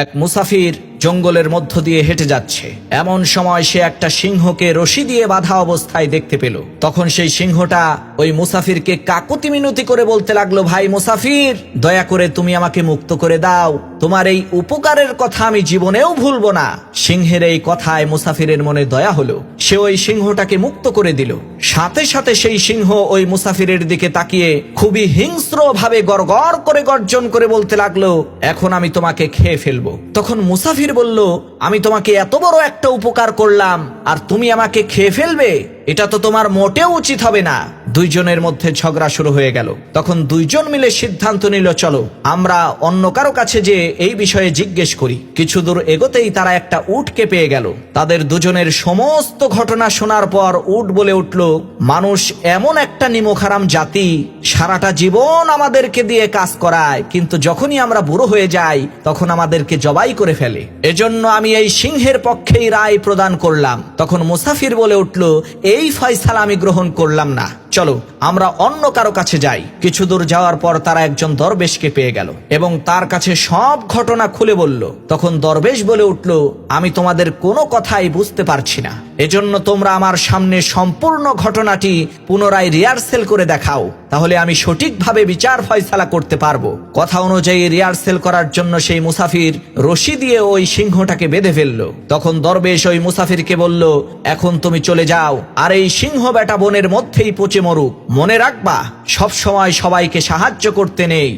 এক মুসাফির জঙ্গলের মধ্য দিয়ে হেঁটে যাচ্ছে। এমন সময় সে একটা সিংহকে রশি দিয়ে বাঁধা অবস্থায় দেখতে পেল। তখন সেই সিংহটা ওই মুসাফিরকে কাকুতি মিনতি করে বলতে লাগল, ভাই মুসাফির, দয়া করে তুমি আমাকে মুক্ত করে দাও। তোমার এই উপকারের কথা আমি জীবনেও ভুলবো না। সিংহের এই কথায় মুসাফিরের মনে দয়া হলো। সে ওই সিংহটাকে মুক্ত করে দিল। সাথে সাথে সেই সিংহ ওই মুসাফিরের দিকে তাকিয়ে খুবই হিংস্র ভাবে গড়গড় করে গর্জন করে বলতে লাগল, এখন আমি তোমাকে খেয়ে ফেলব। তখন মুসাফির বলল, আমি তোমাকে এত বড় একটা উপকার করলাম, আর তুমি আমাকে খেয়ে ফেলবে? এটা তো তোমার মোটেও উচিত হবে না। দুইজনের মধ্যে ঝগড়া শুরু হয়ে গেল। তখন দুইজন মিলে সিদ্ধান্ত নিল, চলো, আমরা অন্য কারও কাছে যে এই বিষয়ে জিজ্ঞেস করি। কিছু দূর এগোতেই তারা একটা উটকে পেয়ে গেল। তাদের দুজনের সমস্ত ঘটনা শোনার পর উট বলে উঠল, মানুষ এমন একটা নিমখারাম জাতি, সারাটা জীবন আমাদেরকে দিয়ে কাজ করায়, কিন্তু যখনই আমরা বুড়ো হয়ে যাই, তখন আমাদেরকে জবাই করে ফেলে। এজন্য আমি এই সিংহের পক্ষেই রায় প্রদান করলাম। তখন মুসাফির বলে উঠল, এই ফয়সালা আমি গ্রহণ করলাম না। চলো, আমরা অন্য কারও কাছে যাই। কিছু দূর যাওয়ার পর তারা একজন দরবেশকে পেয়ে গেল এবং তার কাছে সব ঘটনা খুলে বলল। তখন দরবেশ বলে উঠল, আমি তোমাদের কোনো কথাই বুঝতে পারছি না। এজন্য তোমরা আমার সামনে সম্পূর্ণ ঘটনাটি পুনরায় রিহার্সেল করে দেখাও। তাহলে আমি সঠিকভাবে বিচার ফয়সালা করতে পারব। কথা অনুযায়ী রিহার্সেল করার জন্য সেই মুসাফির রশি দিয়ে ওই সিংহটাকে বেঁধে ফেলল। তখন দরবেশ ওই মুসাফিরকে বলল, এখন তুমি চলে যাও, আর এই সিংহ বেটা বনের মধ্যেই পচে মরুক। মনে রাখবা সব সময় সবাইকে সাহায্য করতে নেই।